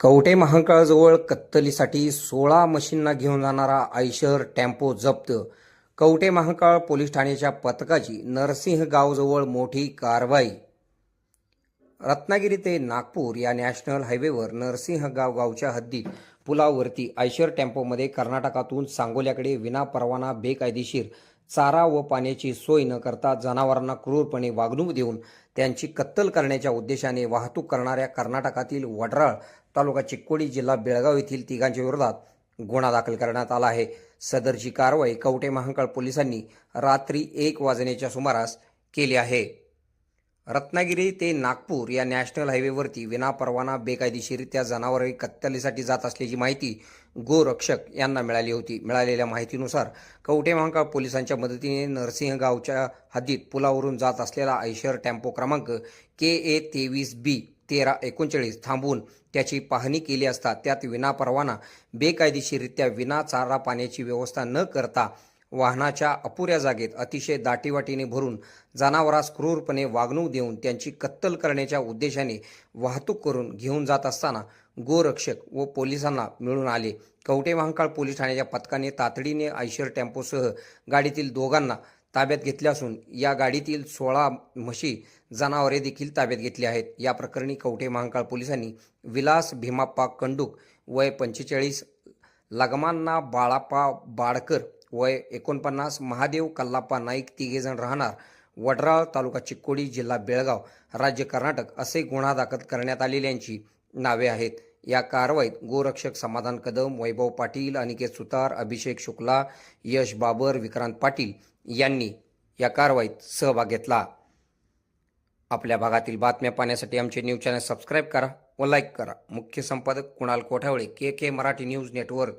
कवटे महांकाळजवळ कत्तलीसाठी सोळा मशीनना घेऊन जाणारा आयशर टेम्पो जप्त. कवटे महांकाळ पोलीस ठाण्याच्या पथकाची नरसिंह गावजवळ मोठी कारवाई. रत्नागिरी ते नागपूर या नॅशनल हायवेवर नरसिंह गाव गावच्या हद्दीत पुलावरती आयशर टेम्पोमध्ये कर्नाटकातून सांगोल्याकडे विनापरवाना बेकायदेशीर चारा व पाण्याची सोय न करता जनावरांना क्रूरपणे वागणूक देऊन त्यांची कत्तल करण्याच्या उद्देशाने वाहतूक करणाऱ्या कर्नाटकातील वडराळ तालुका चिक्कोडी जिल्हा बेळगाव येथील तिघांच्या विरोधात गुन्हा दाखल करण्यात आला आहे. सदरची कारवाई कवठे महांकाळ पोलिसांनी रात्री एक वाजण्याच्या सुमारास केली आहे. रत्नागिरी ते नागपूर या नॅशनल हायवेवरती विनापरवाना बेकायदेशीरित्या जनावरे कत्तलीसाठी जात असल्याची माहिती गोरक्षक यांना मिळाली होती. मिळालेल्या माहितीनुसार कवठे महाकाळ पोलिसांच्या मदतीने नरसिंह गावच्या हद्दीत पुलावरून जात असलेला ऐशर टेम्पो क्रमांक के ए तेवीस बी तेरा एकोणचाळीस थांबवून त्याची पाहणी केली असता त्यात विनापरवाना बेकायदेशीरित्या विना चारा पाण्याची व्यवस्था न करता वाहनाच्या अपुऱ्या जागेत अतिशय दाटीवाटीने भरून जनावरास क्रूरपणे वागणूक देऊन त्यांची कत्तल करण्याच्या उद्देशाने वाहतूक करून घेऊन जात असताना गोरक्षक व पोलिसांना मिळून आले. कवटे महांकाळ पोलीस ठाण्याच्या पथकाने तातडीने आयशर टेम्पोसह गाडीतील दोघांना ताब्यात घेतले असून या गाडीतील सोळा म्हशी जनावरे देखील ताब्यात घेतली आहेत. या प्रकरणी कवठे महांकाळ पोलिसांनी विलास भीमाप्पा कंडूक वय पंचेचाळीस लगमांना बाळाप्पा बाडकर वय एकोणपन्नास महादेव कल्लाप्पा नाईक तिघेजण राहणार. वडराळ तालुका चिक्कोडी जिल्हा बेळगाव राज्य कर्नाटक असे गुन्हा दाखल करण्यात आलेल्यांची नावे आहेत. या कारवाईत गोरक्षक समाधान कदम वैभव पाटील अनिकेत सुतार अभिषेक शुक्ला यश बाबर विक्रांत पाटील यांनी या कारवाईत सहभाग घेतला. आपल्या भागातील बातम्या पाहण्यासाठी आमचे न्यूज चॅनल सबस्क्राईब करा व लाईक करा. मुख्य संपादक Kunal Kothawale K K Marathi news network.